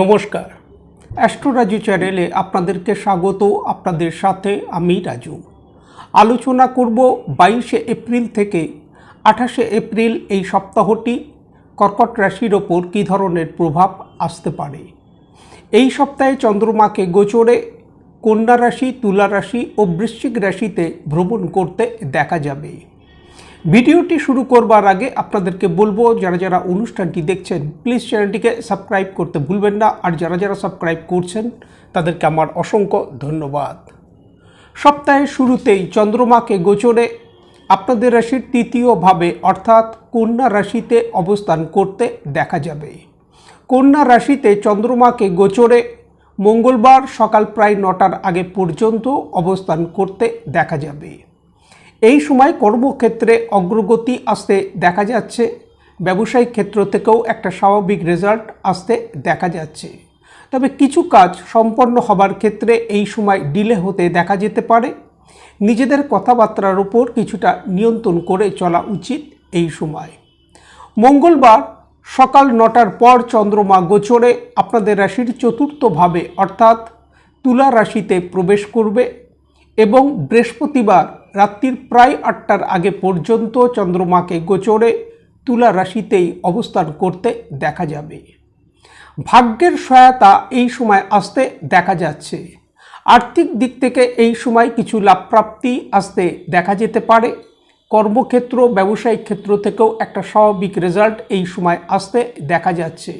নমস্কার। অ্যাস্ট্রো রাজু চ্যানেলে আপনাদেরকে স্বাগত, আপনাদের সাথে আমি রাজু। আলোচনা করব বাইশে এপ্রিল থেকে আঠাশে এপ্রিল এই সপ্তাহটি, কর্কট রাশির ওপর কী ধরনের প্রভাব আসতে পারে? এই সপ্তাহে চন্দ্রমাকে গোচরে কন্যা রাশি, তুলা রাশি ও বৃশ্চিক রাশিতে ভ্রমণ করতে দেখা যাবে। ভিডিওটি শুরু করবার আগে আপনাদেরকে বলব, যারা যারা অনুষ্ঠানটি দেখছেন প্লিজ চ্যানেলটিকে সাবস্ক্রাইব করতে ভুলবেন না। আর যারা যারা সাবস্ক্রাইব করছেন, তাদেরকে আমার অসংখ্য ধন্যবাদ। সপ্তাহের শুরুতেই চন্দ্রমাকে গোচরে আপনাদের রাশির তৃতীয়ভাবে অর্থাৎ কন্যা রাশিতে অবস্থান করতে দেখা যাবে। কন্যা রাশিতে চন্দ্রমাকে গোচরে মঙ্গলবার সকাল প্রায় নটার আগে পর্যন্ত অবস্থান করতে দেখা যাবে। এই সময় কর্মক্ষেত্রে অগ্রগতি আসতে দেখা যাচ্ছে। ব্যবসায়িক ক্ষেত্র থেকেও একটা স্বাভাবিক রেজাল্ট আসতে দেখা যাচ্ছে। তবে কিছু কাজ সম্পন্ন হবার ক্ষেত্রে এই সময় ডিলে হতে দেখা যেতে পারে। নিজেদের কথাবার্তার উপর কিছুটা নিয়ন্ত্রণ করে চলা উচিত এই সময়। মঙ্গলবার সকাল নটার পর চন্দ্রমা গোচরে আপনাদের রাশির চতুর্থভাবে অর্থাৎ তুলা রাশিতে প্রবেশ করবে। এবং বৃহস্পতিবার রাত্রির প্রায় আটটার আগে পর্যন্ত চন্দ্রমাকে গোচরে তুলা রাশিতেই অবস্থান করতে দেখা যাবে। ভাগ্যের সহায়তা এই সময় আসতে দেখা যাচ্ছে। আর্থিক দিক থেকে এই সময় কিছু লাভপ্রাপ্তি আসতে দেখা যেতে পারে। কর্মক্ষেত্র, ব্যবসায়িক ক্ষেত্র থেকেও একটা স্বাভাবিক রেজাল্ট এই সময় আসতে দেখা যাচ্ছে।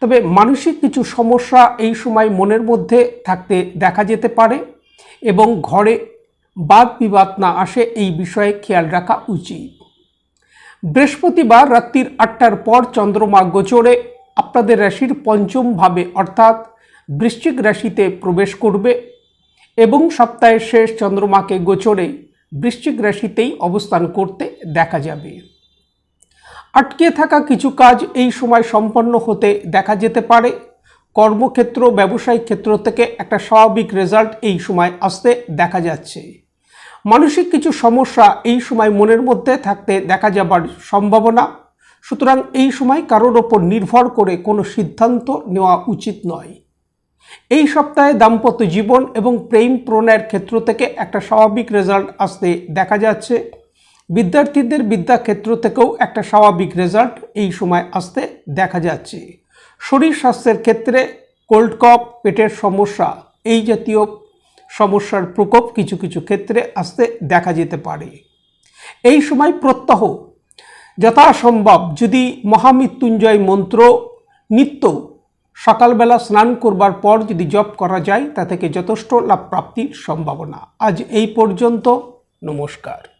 তবে মানসিক কিছু সমস্যা এই সময় মনের মধ্যে থাকতে দেখা যেতে পারে। এবং ঘরে বাদ বিবাদ না আসে এই বিষয়ে খেয়াল রাখা উচিত। বৃহস্পতিবার রাত্রির আটটার পর চন্দ্রমা গোচরে আপনাদের রাশির পঞ্চম ভাবে অর্থাৎ বৃশ্চিক রাশিতে প্রবেশ করবে এবং সপ্তাহের শেষ চন্দ্রমাকে গোচরে বৃশ্চিক রাশিতেই অবস্থান করতে দেখা যাবে। আটকে থাকা কিছু কাজ এই সময় সম্পন্ন হতে দেখা যেতে পারে। কর্মক্ষেত্র, ব্যবসায়িক ক্ষেত্র থেকে একটা স্বাভাবিক রেজাল্ট এই সময় আসতে দেখা যাচ্ছে। মানসিক কিছু সমস্যা এই সময় মনের মধ্যে থাকতে দেখা যাবার সম্ভাবনা। সুতরাং এই সময় কারোর ওপর নির্ভর করে কোনো সিদ্ধান্ত নেওয়া উচিত নয়। এই সপ্তাহে দাম্পত্য জীবন এবং প্রেম প্রণয়ের ক্ষেত্র থেকে একটা স্বাভাবিক রেজাল্ট আসতে দেখা যাচ্ছে। বিদ্যার্থীদের বিদ্যাক্ষেত্র থেকেও একটা স্বাভাবিক রেজাল্ট এই সময় আসতে দেখা যাচ্ছে। শরীর স্বাস্থ্যের ক্ষেত্রে কোল্ড কপ পেটের সমস্যা, এই জাতীয় সমস্যার প্রকোপ কিছু কিছু ক্ষেত্রে আসতে দেখা যেতে পারে। এই সময় প্রত্যহ, যথাসম্ভব যদি মহামৃত্যুঞ্জয় মন্ত্র, নিত্য, সকালবেলা স্নান করবার পর যদি জপ করা যায়, তা থেকে যথেষ্ট লাভ প্রাপ্তির সম্ভাবনা। আজ এই পর্যন্ত, নমস্কার।